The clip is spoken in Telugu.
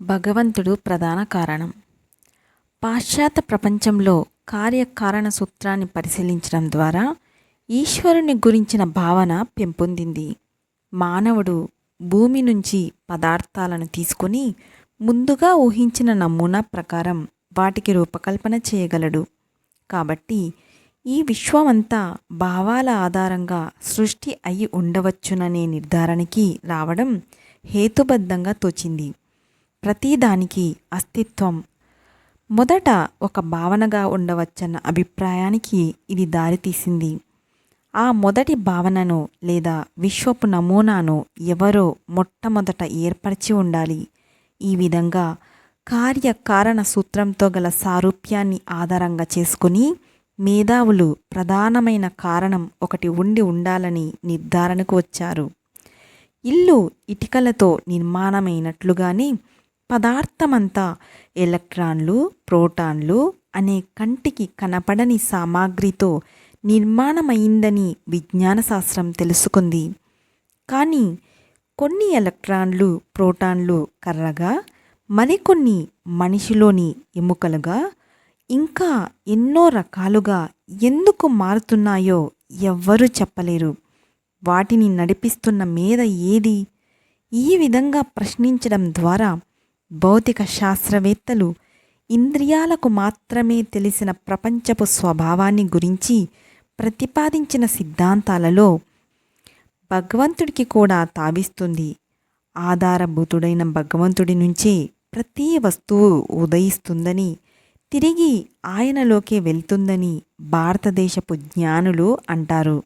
భగవంతుడు ప్రధాన కారణం. పాశ్చాత్య ప్రపంచంలో కార్యకారణ సూత్రాన్ని పరిశీలించడం ద్వారా ఈశ్వరుని గురించిన భావన పెంపొందింది. మానవుడు భూమి నుంచి పదార్థాలను తీసుకొని ముందుగా ఊహించిన నమూనా ప్రకారం వాటికి రూపకల్పన చేయగలడు. కాబట్టి ఈ విశ్వమంతా భావాల ఆధారంగా సృష్టి అయి ఉండవచ్చుననే నిర్ధారణకి రావడం హేతుబద్ధంగా తోచింది. ప్రతిదానికి అస్తిత్వం. మొదట ఒక భావనగా ఉండవచ్చన్న అభిప్రాయానికి ఇది దారితీసింది ఆ మొదటి భావనను లేదా విశ్వపు నమూనాను ఎవరో మొట్టమొదట ఏర్పరిచి ఉండాలి. ఈ విధంగా కార్యకారణ సూత్రంతో గల సారూప్యాన్ని ఆధారంగా చేసుకుని మేధావులు ప్రధానమైన కారణం ఒకటి ఉండి ఉండాలని నిర్ధారణకు వచ్చారు. ఇల్లు ఇటుకలతో నిర్మాణమైనట్లుగానే పదార్థమంతా ఎలక్ట్రాన్లు ప్రోటాన్లు అనే కంటికి కనపడని సామాగ్రితో నిర్మాణమైందని విజ్ఞాన శాస్త్రం తెలుసుకుంది. కానీ కొన్ని ఎలక్ట్రాన్లు ప్రోటాన్లు కర్రగా మరికొన్ని మనిషిలోని ఎముకలుగా ఇంకా ఎన్నో రకాలుగా ఎందుకు మారుతున్నాయో ఎవ్వరూ చెప్పలేరు. వాటిని నడిపిస్తున్న మీద ఏది? ఈ విధంగా ప్రశ్నించడం ద్వారా భౌతిక శాస్త్రవేత్తలు ఇంద్రియాలకు మాత్రమే తెలిసిన ప్రపంచపు స్వభావాన్ని గురించి ప్రతిపాదించిన సిద్ధాంతాలలో భగవంతుడికి కూడా తావిస్తుంది. ఆధారభూతుడైన భగవంతుడి నుంచే ప్రతి వస్తువు ఉదయిస్తుందని తిరిగి ఆయనలోకే వెళ్తుందని భారతదేశపు జ్ఞానులు అంటారు.